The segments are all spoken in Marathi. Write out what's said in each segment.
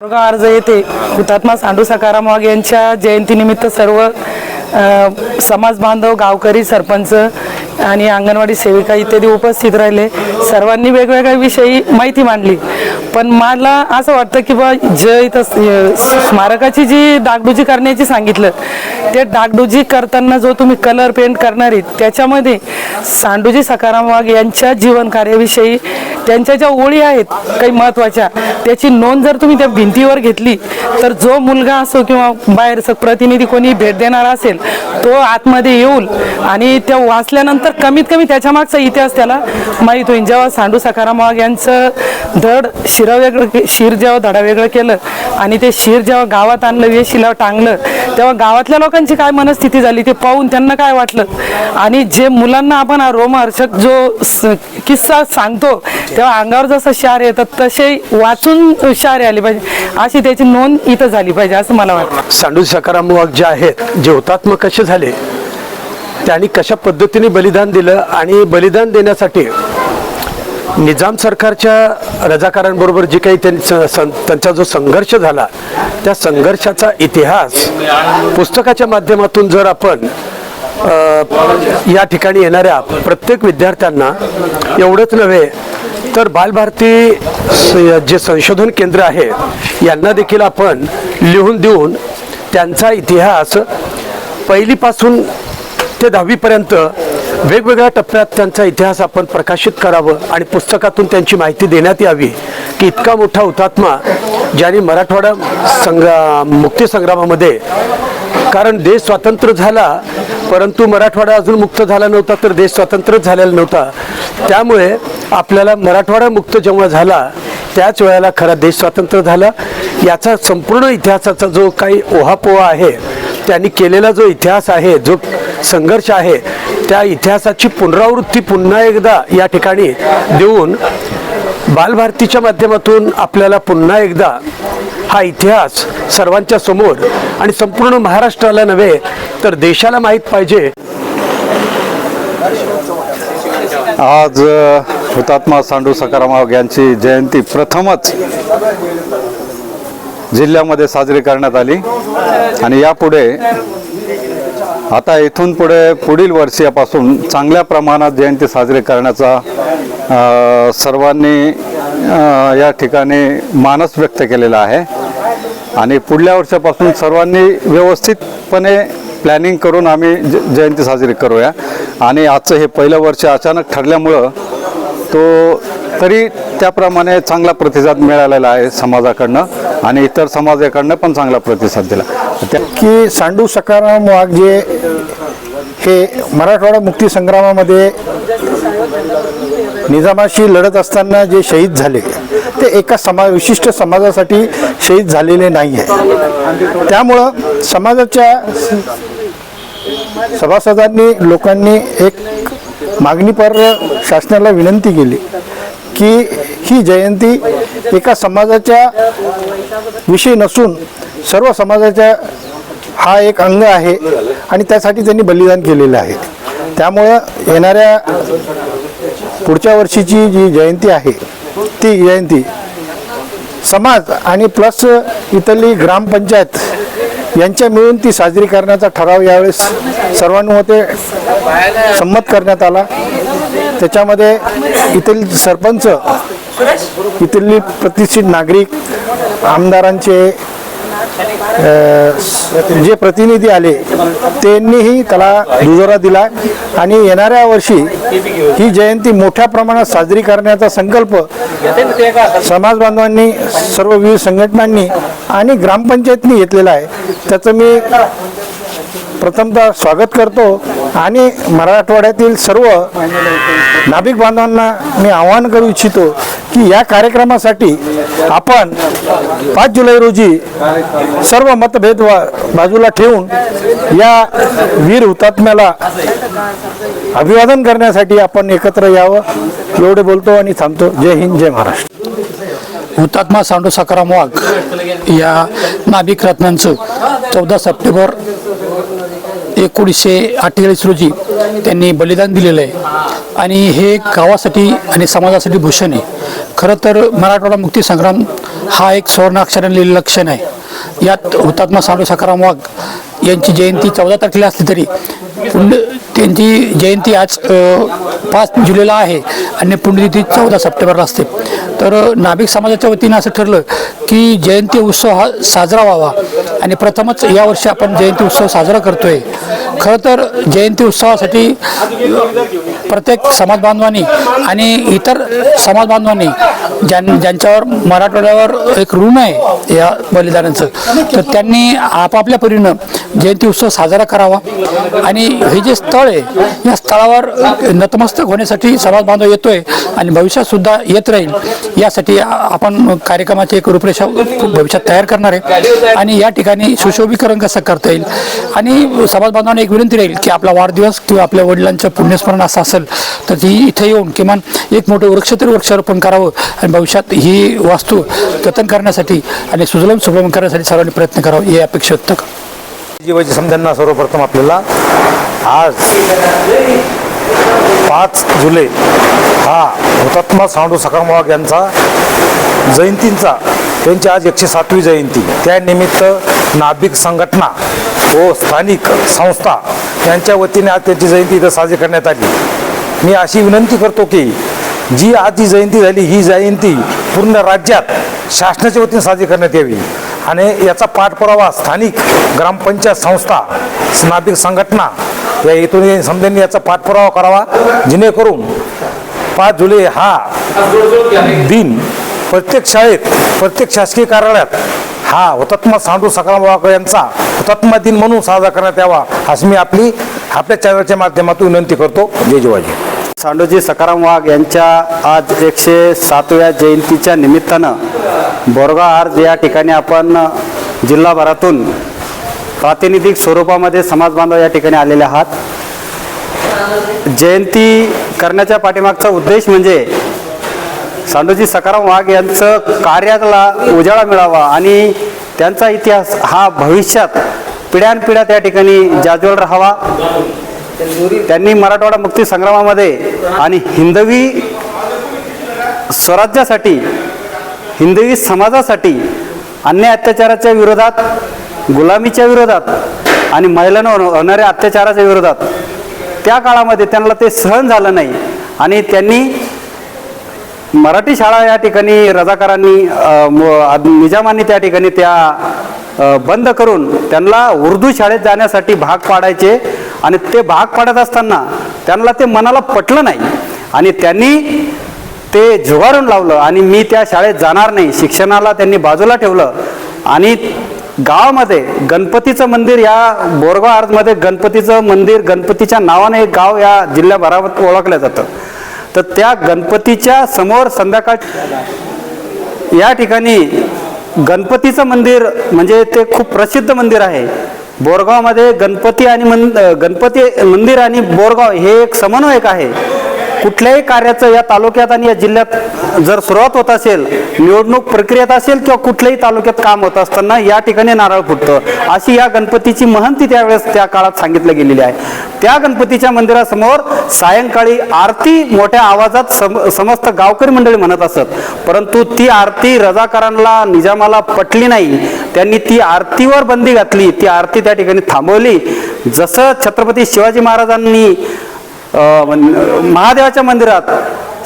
अर्ज येथे हुतात्मा सांडू सकाराम वाघ यांच्या जयंतीनिमित्त सर्व समाज बांधव गावकरी सरपंच आणि अंगणवाडी सेविका इत्यादी उपस्थित राहिले. सर्वांनी वेगवेगळ्या विषयी माहिती मांडली. पण मला असं वाटतं की बा जे इथं स्मारकाची जी डागडुजी करण्याची सांगितलं ते डागडुजी करताना जो तुम्ही कलर पेंट करणार आहे त्याच्यामध्ये सांडूजी सकाराम वाघ यांच्या जीवन कार्याविषयी त्यांच्या ज्या ओळी आहेत काही महत्त्वाच्या त्याची नोंद जर तुम्ही त्या भिंतीवर घेतली तर जो मुलगा असो किंवा बाहेरचं प्रतिनिधी कोणी भेट देणारा असेल तो आतमध्ये येऊल आणि त्या वाचल्यानंतर कमीत कमी त्याच्या मागचा इतिहास त्याला माहीत होईल. जेव्हा सांडू सखारामाग यांचं धड शिरा वेगळं शिर जेव्हा धडा वेगळं केलं आणि ते शिर जेव्हा गावात आणलं वेशीला टांगलं तेव्हा गावातल्या लोकांची काय मनस्थिती झाली ते पाहून त्यांना काय वाटलं? आणि जे मुलांना आपण हा रोमहर्षक जो स- किस्सा सांगतो तेव्हा अंगावर जसं शार येतात तसे वाचून शार आले पाहिजे. अशी त्याची नोंद इथं झाली पाहिजे असं मला वाटतं. सांडू सकाराम वाघ जे आहेत जे हुतात्मक कसे झाले? त्यांनी कशा पद्धतीने बलिदान दिलं आणि बलिदान देण्यासाठी निजाम सरकारच्या रजाकारांबरोबर जी काही सं- त्यांचा जो संघर्ष झाला त्या संघर्षाचा इतिहास पुस्तकाच्या माध्यमातून जर आपण या ठिकाणी येणाऱ्या प्रत्येक विद्यार्थ्यांना एवढंच नव्हे तर बालभारती स- जे संशोधन केंद्र आहे यांना देखील आपण लिहून देऊन त्यांचा इतिहास पहिलीपासून ते दहावीपर्यंत वेगवेगळ्या टप्प्यात त्यांचा इतिहास आपण प्रकाशित करावं आणि पुस्तकातून त्यांची माहिती देण्यात यावी की इतका मोठा हुतात्मा ज्यांनी मराठवाडा संग्रा मुक्तीसंग्रामामध्ये कारण देश स्वातंत्र्य झाला परंतु मराठवाडा अजून मुक्त झाला नव्हता तर देश स्वतंत्र झालेला नव्हता. त्यामुळे आपल्याला मराठवाडा मुक्त जेव्हा झाला त्याच वेळेला खरा देश स्वातंत्र्य झाला. याचा संपूर्ण इतिहासाचा जो काही ओहापोहा आहे त्यांनी केलेला जो इतिहास आहे जो संघर्ष आहे त्या इतिहासाची पुनरावृत्ती पुन्हा एकदा या ठिकाणी देऊन बालभारतीच्या माध्यमातून आपल्याला पुन्हा एकदा हा इतिहास सर्वांच्या समोर आणि संपूर्ण महाराष्ट्राला नव्हे तर देशाला माहीत पाहिजे. आज हुतात्मा सांडू सकाराम यांची जयंती प्रथमच जिल्ह्यामध्ये साजरी करण्यात आली. आणि यापुढे आता इथून पुढे पुढील वर्षापासून चांगल्या प्रमाणात जयंती साजरी करण्याचा सर्वांनी या ठिकाणी मानस व्यक्त केलेला आहे. आणि पुढल्या वर्षापासून सर्वांनी व्यवस्थितपणे प्लॅनिंग करून आम्ही ज जयंती साजरी करूया. आणि आजचं हे पहिलं वर्ष अचानक ठरल्यामुळं तो तरी त्याप्रमाणे चांगला प्रतिसाद मिळालेला आहे समाजाकडनं आणि इतर समाजाकडनं पण चांगला प्रतिसाद दिला. त्या की सांडू सकाराम वाघ जे हे मराठवाडा मुक्ती संग्रामामध्ये निजामाशी लढत असताना जे शहीद झाले ते एका समा विशिष्ट समाजासाठी शहीद झालेले नाही आहे त्यामुळं समाजाच्या सभासदांनी लोकांनी एक मागणीपर शासनाला विनंती केली की ही जयंती एका समाजाच्या विषयी नसून सर्व समाजाच्या हा एक अंग आहे आणि त्यासाठी त्यांनी बलिदान केलेलं आहे. त्यामुळं येणाऱ्या पुढच्या वर्षीची जी जयंती आहे ती जयंती समाज आणि प्लस इथली ग्रामपंचायत यांच्या मिळून ती साजरी करण्याचा ठराव यावेळेस सर्वांमध्ये संमत करण्यात आला. त्याच्यामध्ये इथील सरपंच इथली प्रतिष्ठित नागरिक आमदारांचे जे प्रतिनिधी आले त्यांनीही त्याला दुजोरा दिला आणि येणाऱ्या वर्षी ही जयंती मोठ्या प्रमाणात साजरी करण्याचा संकल्प समाज बांधवांनी सर्व विविध संघटनांनी आणि ग्रामपंचायतनी घेतलेला आहे. त्याचं मी प्रथमतः स्वागत करतो आणि मराठवाड्यातील सर्व नाभिक बांधवांना मी आवाहन करू इच्छितो की या कार्यक्रमासाठी आपण पाच जुलै रोजी सर्व मतभेद बाजूला ठेवून या वीर हुतात्म्याला अभिवादन करण्यासाठी आपण एकत्र यावं. एवढे बोलतो आणि थांबतो. जय हिंद जय महाराष्ट्र. हुतात्मा सांडू सकाराम वाघ या नाभिक रत्नांचं चौदा सप्टेंबर एकोणीसशे अठ्ठेचाळीस रोजी त्यांनी बलिदान दिलेलं आहे. आणि हे गावासाठी आणि समाजासाठी भूषण आहे. खरं तर मराठवाडा मुक्ती संग्राम हा एक सुवर्णाक्षराने लिहिलेलं क्षण आहे. यात हुतात्मा साडू सकाराम वाघ यांची जयंती चौदा तारखेला असली तरी पुण्य त्यांची जयंती आज पाच जुलैला आहे आणि पुण्यतिथी चौदा सप्टेंबरला असते. तर नाभिक समाजाच्या वतीनं असं ठरलं की जयंती उत्सव हा साजरा व्हावा. आणि प्रथमच यावर्षी आपण जयंती उत्सव साजरा करतोय. खरं तर जयंती उत्सवासाठी प्रत्येक समाज बांधवांनी आणि इतर समाज बांधवांनी ज्यां ज्यांच्यावर मराठवाड्यावर एक ऋण आहे या बलिदानाचं तर त्यांनी आपापल्या परीनं जयंती उत्सव साजरा करावा. आणि हे जे स्थळ आहे या स्थळावर नतमस्तक होण्यासाठी समाज बांधव येतोय आणि भविष्यात सुद्धा येत राहील. यासाठी आपण कार्यक्रमाची एक रूपरेषा भविष्यात तयार करणार आहे. आणि या ठिकाणी सुशोभीकरण कसं करता येईल? आणि समाज बांधवांना एक विनंती राहील की आपला वाढदिवस किंवा आपल्या वडिलांचं पुण्यस्मरण असं असेल तर ती इथे येऊन किमान एक मोठं वृक्ष तरी वृक्षारोपण करावं आणि भविष्यात ही वास्तू जतन करण्यासाठी आणि सुजलम सुगम करण्यासाठी सर्वांनी प्रयत्न करावा ही अपेक्षा व्यक्त करतो जीवाची समजांना सर्वप्रथम आपल्याला आज पाच जुलै हा हुतात्मा सांडू सकामवाग यांचा जयंतींचा त्यांची आज एकशे सातवी जयंती. त्यानिमित्त नाभिक संघटना व स्थानिक संस्था यांच्या वतीने आज त्यांची जयंती इथं साजरी करण्यात आली. मी अशी विनंती करतो की जी आज ही जयंती झाली ही जयंती पूर्ण राज्यात शासनाच्या वतीने साजरी करण्यात यावी. आणि याचा पाठपुरावा स्थानिक ग्रामपंचायत संस्था नाभिक संघटना या येथून समजांनी याचा पाठपुरावा करावा. जेणेकरून पाच जुलै हा दिन प्रत्येक शाळेत प्रत्येक शासकीय कार्यालयात हा हुतात्मा सांडू सखाराम वाघ यांचा हुतात्मा दिन म्हणून साजरा करण्यात यावा अशी मी आपली आपल्या चॅनलच्या माध्यमातून विनंती करतो. जय जिवाजी. सांडोजी सकाराम वाघ यांच्या आज एकशे सातव्या जयंतीच्या निमित्तानं बोरगा आर्ज या ठिकाणी आपण जिल्हाभरातून प्रातिनिधिक स्वरूपामध्ये समाज बांधव या ठिकाणी आलेले आहात. जयंती करण्याच्या पाठीमागचा उद्देश म्हणजे सांडोजी सकाराम वाघ यांचं कार्याला उजाळा मिळावा आणि त्यांचा इतिहास हा भविष्यात पिढ्यानपिढ्या त्या ठिकाणी जाजवल राहावा. त्यांनी मराठवाडा मुक्ती संग्रामामध्ये आणि हिंदवी स्वराज्यासाठी हिंदवी समाजासाठी अन्याय अत्याचाराच्या विरोधात गुलामीच्या विरोधात आणि महिलांवर होणाऱ्या अत्याचाराच्या विरोधात त्या काळामध्ये त्यांना ते सहन झालं नाही. आणि त्यांनी मराठी शाळा या ठिकाणी रजाकारांनी निजामांनी त्या ठिकाणी त्या बंद करून त्यांना उर्दू शाळेत जाण्यासाठी भाग पाडायचे आणि ते भाग पाडत असताना त्यांना ते मनाला पटलं नाही. आणि त्यांनी ते झुगारून लावलं आणि मी त्या शाळेत जाणार नाही. शिक्षणाला त्यांनी बाजूला ठेवलं आणि गावामध्ये गणपतीचं मंदिर या बोरगाव आर्जमध्ये गणपतीचं मंदिर गणपतीच्या नावाने एक गाव या जिल्ह्याभरात ओळखलं जातं. तर त्या गणपतीच्या समोर संध्याकाळ या ठिकाणी गणपतीचं मंदिर म्हणजे ते खूप प्रसिद्ध मंदिर आहे. बोरगावमध्ये गणपती आणि मन गणपती मंदिर आणि बोरगाव हे एक समन्वयक आहे. कुठल्याही कार्याचं या तालुक्यात आणि या जिल्ह्यात जर सुरुवात होत असेल निवडणूक प्रक्रियेत असेल किंवा कुठल्याही तालुक्यात काम होत असताना या ठिकाणी नारळ फुटतं. अशी या गणपतीची महंती त्यावेळेस त्या काळात सांगितलं गेलेली आहे. त्या गणपतीच्या मंदिरासमोर सायंकाळी आरती मोठ्या आवाजात सम समस्त गावकरी मंडळी म्हणत असत. परंतु ती आरती रजाकारांना निजामाला पटली नाही. त्यांनी ती आरतीवर बंदी घातली. ती आरती त्या ठिकाणी थांबवली. जसं छत्रपती शिवाजी महाराजांनी महादेवाच्या मंदिरात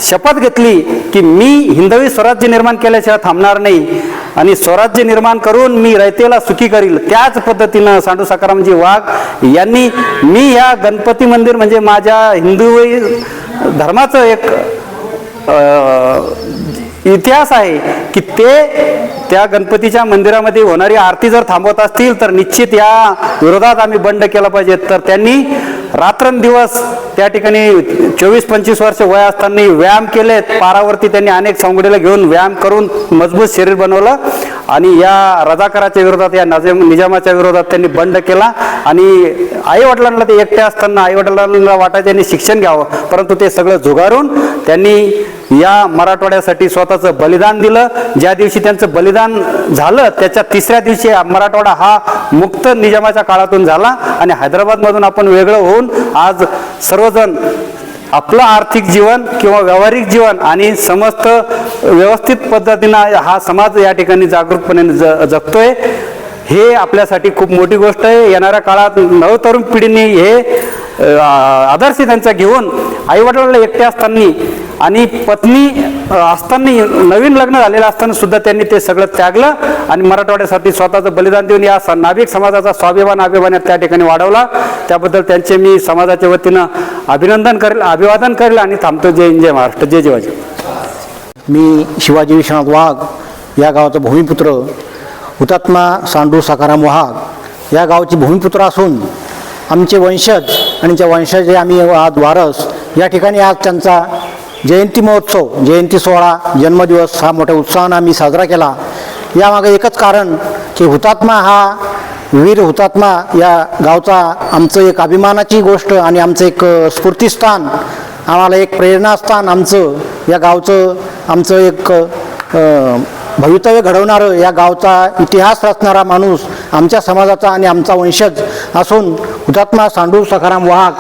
शपथ घेतली की मी हिंदवी स्वराज्य निर्माण केल्याशिवाय थांबणार नाही आणि स्वराज्य निर्माण करून मी रयतेला सुखी करील. त्याच पद्धतीनं सांडू सकारामजी वाघ यांनी मी या गणपती मंदिर म्हणजे माझ्या हिंदू धर्माचं एक इतिहास आहे की ते त्या गणपतीच्या मंदिरामध्ये होणारी आरती जर थांबवत असतील तर निश्चित या विरोधात आम्ही बंड केला पाहिजे. तर त्यांनी रात्रंदिवस त्या ठिकाणी चोवीस पंचवीस वर्ष वय असताना व्यायाम केलेत. पारावरती त्यांनी अनेक संगडीला घेऊन व्यायाम करून मजबूत शरीर बनवलं. आणि या रजाकाराच्या विरोधात या नजम निजामाच्या विरोधात त्यांनी बंड केला. आणि आई वडिलांना ते एकटे असताना आई वडिलांना वाटायचे त्यांनी शिक्षण घ्यावं. परंतु ते सगळं झुगारून त्यांनी या मराठवाड्यासाठी स्वतःचं बलिदान दिलं. ज्या दिवशी त्यांचं बलिदान झालं त्याच्या तिसऱ्या दिवशी मराठवाडा हा मुक्त निजामाच्या काळातून झाला. आणि हैदराबादमधून आपण वेगळं होऊन आज सर्वजण आपलं आर्थिक जीवन किंवा व्यावहारिक जीवन आणि समस्त व्यवस्थित पद्धतीनं हा समाज या ठिकाणी जागरूकपणे ज जगतोय हे आपल्यासाठी खूप मोठी गोष्ट आहे. येणाऱ्या काळात नवतरुण पिढीने हे आदर्श त्यांचा घेऊन आईवडिलांना एकटे असताना आणि पत्नी असताना नवीन लग्न झालेलं असताना सुद्धा त्यांनी ते सगळं त्यागलं आणि मराठवाड्यासाठी स्वतःचं बलिदान देऊन या स- नाभिक समाजाचा स्वाभिमान अभिमान त्या ठिकाणी वाढवला. त्याबद्दल त्यांचे मी समाजाच्या वतीनं अभिनंदन करेल अभिवादन करेल आणि थांबतो. जय हिंद, जय महाराष्ट्र जय जिवाजी मी शिवाजी विश्वनाथ वाघ या गावाचा भूमिपुत्र हुतात्मा सांडू सखाराम वाघ या गावची भूमिपुत्र असून आमचे वंशज आणि त्या वंशजे आम्ही आज वारस या ठिकाणी आज त्यांचा जयंती महोत्सव जयंती सोहळा जन्मदिवस हा मोठ्या उत्साहानं आम्ही साजरा केला. यामागे एकच कारण की हुतात्मा हा वीर हुतात्मा या गावचा आमचं एक अभिमानाची गोष्ट आणि आमचं एक स्फूर्तीस्थान आम्हाला एक प्रेरणास्थान आमचं या गावचं आमचं एक भवितव्य घडवणारं या गावचा इतिहास रचणारा माणूस आमच्या समाजाचा आणि आमचा वंशज असून हुतात्मा सांडू सखाराम वाघ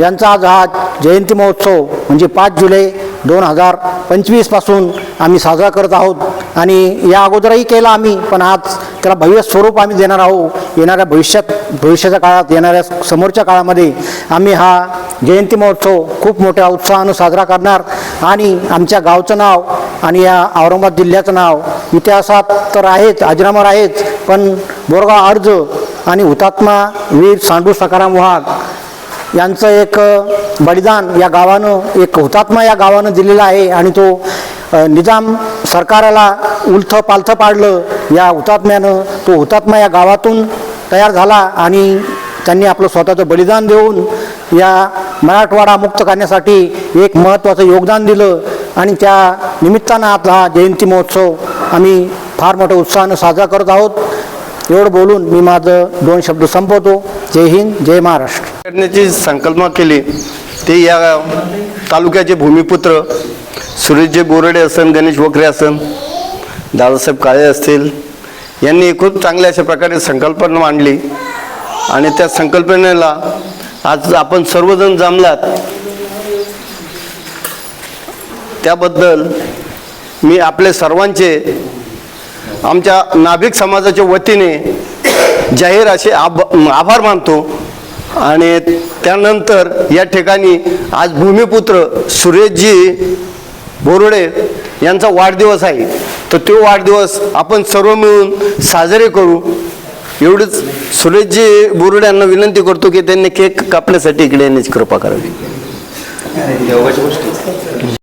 यांचा आज हा जयंती महोत्सव म्हणजे पाच जुलै दोन हजार पंचवीसपासून आम्ही साजरा करत आहोत. आणि या अगोदरही केला आम्ही पण आज त्याला भव्य स्वरूप आम्ही देणार आहोत. येणाऱ्या भविष्यात भविष्याच्या काळात येणाऱ्या समोरच्या काळामध्ये आम्ही हा जयंती महोत्सव खूप मोठ्या उत्साहानं साजरा करणार. आणि आमच्या गावचं नाव आणि या औरंगाबाद जिल्ह्याचं नाव इतिहासात तर आहेच अजरामर आहेच. पण बोरगाव अर्ज आणि हुतात्मा वीर सांडू सकाराम वाघ यांचं एक बलिदान या गावानं एक हुतात्मा या गावानं दिलेला आहे आणि तो निजाम सरकाराला उलथं पालथं पाडलं. या हुतात्म्यानं तो हुतात्मा या गावातून तयार झाला आणि त्यांनी आपलं स्वतःचं बलिदान देऊन या मराठवाडा मुक्त करण्यासाठी एक महत्त्वाचं योगदान दिलं. आणि त्या निमित्तानं आपला हा जयंती महोत्सव आम्ही फार मोठ्या उत्साहानं साजरा करत आहोत. एवढं बोलून मी माझं दोन शब्द संपवतो. जय हिंद जय महाराष्ट्र. करण्याची संकल्पना केली ते या तालुक्याचे भूमिपुत्र सुरेशजी बोरडे असन गणेश वखरे असन दादासाहेब काळे असतील यांनी खूप चांगल्या अशा प्रकारे संकल्पना मांडली. आणि त्या संकल्पनेला आज आपण सर्वजण जमलात त्याबद्दल मी आपले सर्वांचे आमच्या नाभिक समाजाच्या वतीने जाहीर असे आभ आभार मानतो. आणि त्यानंतर या ठिकाणी आज भूमिपुत्र सुरेशजी बोरुडे यांचा वाढदिवस आहे. तर तो वाढदिवस आपण सर्व मिळून साजरे करू. एवढंच सुरेशजी बोरुडे यांना विनंती करतो की त्यांनी केक कापण्यासाठी इकडे येण्याची कृपा करावी.